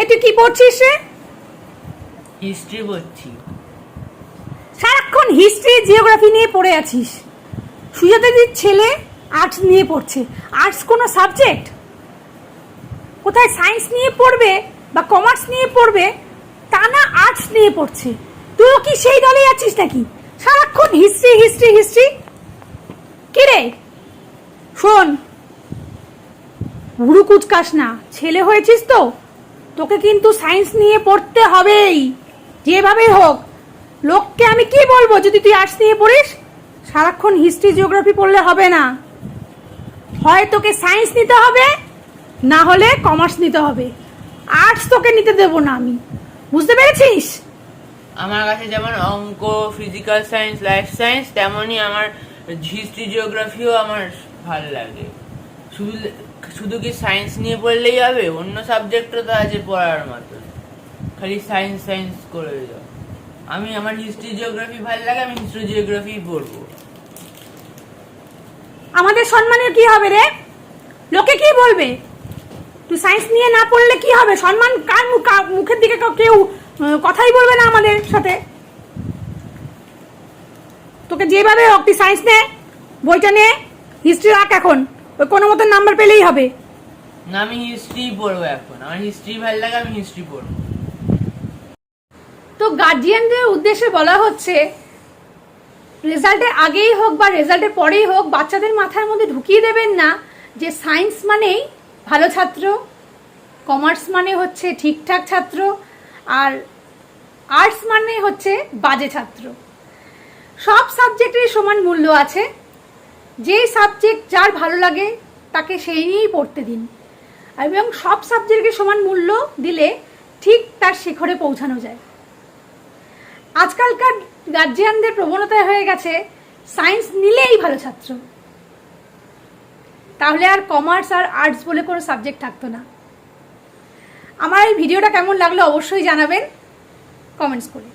এই তুই কি পড়ছিস রে? হিস্ট্রি পড়ছি। সারাক্ষণ হিস্ট্রি জিওগ্রাফি নিয়ে পড়ে আছিস। সুজাতাদির ছেলে আর্টস নিয়ে পড়ছে। আর্টস কোনো সাবজেক্ট? কোথায় সায়েন্স নিয়ে পড়বে বা কমার্স নিয়ে পড়বে তা না আর্টস নিয়ে পড়ছে। তুইও কি সেই দলে আছিস নাকি? সারাক্ষণ হিস্ট্রি হিস্ট্রি হিস্ট্রি। কিরে শোন বুড়ো কুচকাস না। ছেলে হয়েছিস তো? তোকে কিন্তু সায়েন্স নিয়ে পড়তে হবেই। যেভাবেই হোক, লোককে আমি কি বলব যদি তুই আর্টস নিয়ে পড়িস? সারাক্ষণ হিস্ট্রি, জিওগ্রাফি পড়লে হবে না। হয় তোকে সায়েন্স নিতে হবে, না হলে কমার্স নিতে হবে। আর্টস তোকে নিতে দেবো না আমি। বুঝতে পেরেছিস? আমার কাছে যেমন অঙ্ক, ফিজিক্যাল সায়েন্স, লাইফ সায়েন্স, তেমনই আমার হিস্ট্রি, জিওগ্রাফিও আমার ভালো লাগে। শুধু শুধু কি সায়েন্স নিয়ে পড়লেই হবে? অন্য সাবজেক্টও তো আছে পড়ার মতো। খালি সায়েন্স সায়েন্স করে যাও আমি আমার হিস্ট্রি জিওগ্রাফি ভালো লাগে, আমি হিস্ট্রি জিওগ্রাফি পড়ব। আমাদের সম্মানের কি হবে রে? লোকে কি বলবে? তুই সায়েন্স নিয়ে না পড়লে কি হবে? সম্মান কার মুখ- কার মুখের দিকে কেউ কথাই বলবে না আমাদের সাথে? তোকে যেভাবে হোক, তুই সায়েন্স নে, বইটা নে হিস্ট্রি রাখ এখন। ওই কোনো মতো নাম্বার পেলেই হবে। না আমি হিস্ট্রি পড়ব এখন। আমার হিস্ট্রি ভালো লাগে আমি হিস্ট্রি পড়ব। তো গার্জিয়ানদের উদ্দেশ্যে বলা হচ্ছে রেজাল্টের আগেই হোক বা রেজাল্টের পরেই হোক বাচ্চাদের মাথার মধ্যে ঢুকিয়ে দেবেন না যে সায়েন্স মানেই ভালো ছাত্র কমার্স মানে হচ্ছে ঠিকঠাক ছাত্র আর আর্টস মানে হচ্ছে বাজে ছাত্র। সব সাবজেক্টেরই সমান মূল্য আছে। যেই সাবজেক্ট যার ভালো লাগে, তাকে সেই নিয়েই পড়তে দিন। এবং সব সাবজেক্টকে সমান মূল্য দিলে ঠিক তার শিখরে পৌঁছানো যায়। আজকালকার গার্জিয়ানদের প্রবণতা হয়ে গেছে সায়েন্স নিলেই ভালো ছাত্র। তাহলে আর কমার্স আর আর্টস বলে কোনো সাবজেক্ট থাকতো না। আমার এই ভিডিওটা কেমন লাগল অবশ্যই জানাবেন কমেন্টস করে।